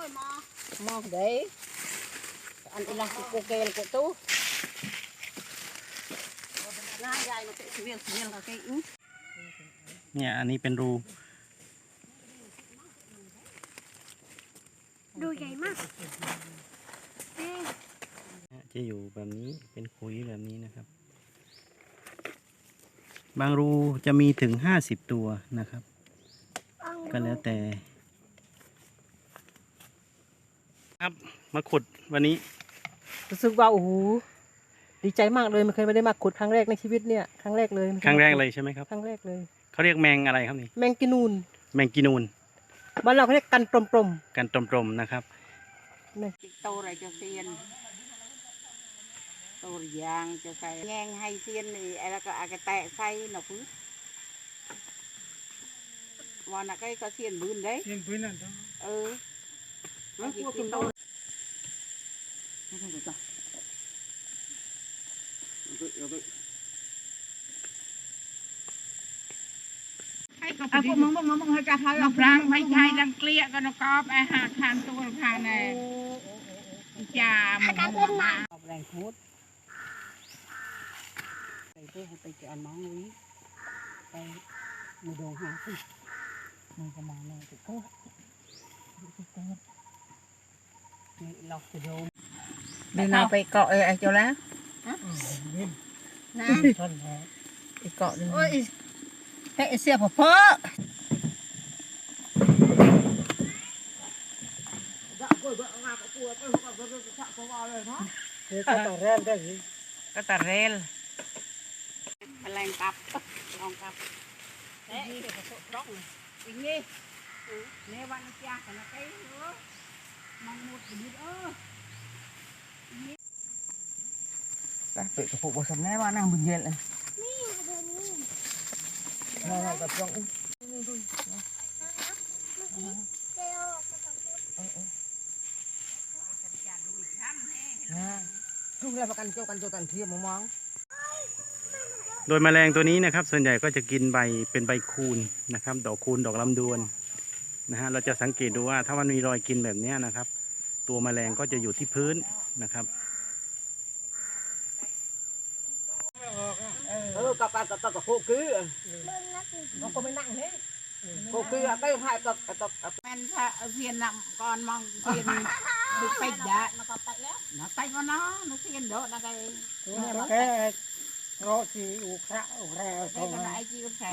Cậu ơi mò มองเด้อันอีหลังกูเกลกูตู้ Nó dài nó cái việc việc là cái ú เนี่ยอันนี้เป็นรูดูใหญ่มากเอ๊ะจะอยู่แบบนี้เป็นคุยแบบนี้นะครับ บางรูจะมีถึงห้าสิบตัวนะครับเอาก็แล้วแต่ ครับมาขุดวันนี้ รู้สึกว่าโอ้โหดีใจมากเลยไม่เคยไม่ได้มาขุดครั้งแรกในชีวิตเนี่ยครั้งแรกเลยครั้งแรกเลยใช่ไหมครับครั้งแรกเลย เขาเรียกแมงอะไรครับนี่แมงกินูนแมงกีนูนบ้านเราเขาเรียกกันปลมกันตรมๆนะครับๆแมง Chị tô này cho xiên Tô vàng cho xay Ngang hay xiên thì ai là cái, cái tẹ xay nó cứ Và là cái có xiên bươn đấy Xiên bươn là đó. Ừ Nó chỉ xiên tô Aku ngomong ngomong hay cả hai นกรังไม่ใช่ดังเกลี้ยกันนกอ ពួកខ្ញុំទៅខ្ញុំទៅចាស់ទៅទៅហើយក៏ពួកមកមកមកហើយចាស់ហើយអស់ប្រាំងហើយឆៃឡើងក្លៀកក៏នៅកបអាហាខានទួលខានណែចាមកកាត់លេងមកឡើងឈួតទៅទៅហើយទៅជាអនម៉ងវិញទៅមួយដង50មកប្រហែលទៅគោះទៅទៅ Lòng cặp Thế cái cái sốt đốc này Ý nghe Nếu bạn nó cha cái nó cái nữa Mong một cái biết ơ ไปกระปุกผสมแน่ว่านั่งบุญเย็นเลย นี่เดี๋ยวนี้ นั่งกับจองอุ้ เมื่อกี้เจลก็ต้องพูด ทุกแล้วประกันเจ้ากันโจกันเทียมมองโดยแมลงตัวนี้นะครับ ส่วนใหญ่ก็จะกินใบเป็นใบคูณนะครับ ดอกคูณดอกลำดวน นะฮะเราจะสังเกตดูว่าถ้ามันมีรอยกินแบบนี้นะครับ ตัวแมลงก็จะอยู่ที่พื้นนะครับเออกับไปกลับตับโคกือมันก็ไม่นั่งเลยโคกืออะไปหายกับกับมันเสียนนำก่อนมองเสียนดูไปยะนกไปก็น้อนกเสียนเด้อนกไงโอเคโรสีอุคระอุอออุคระ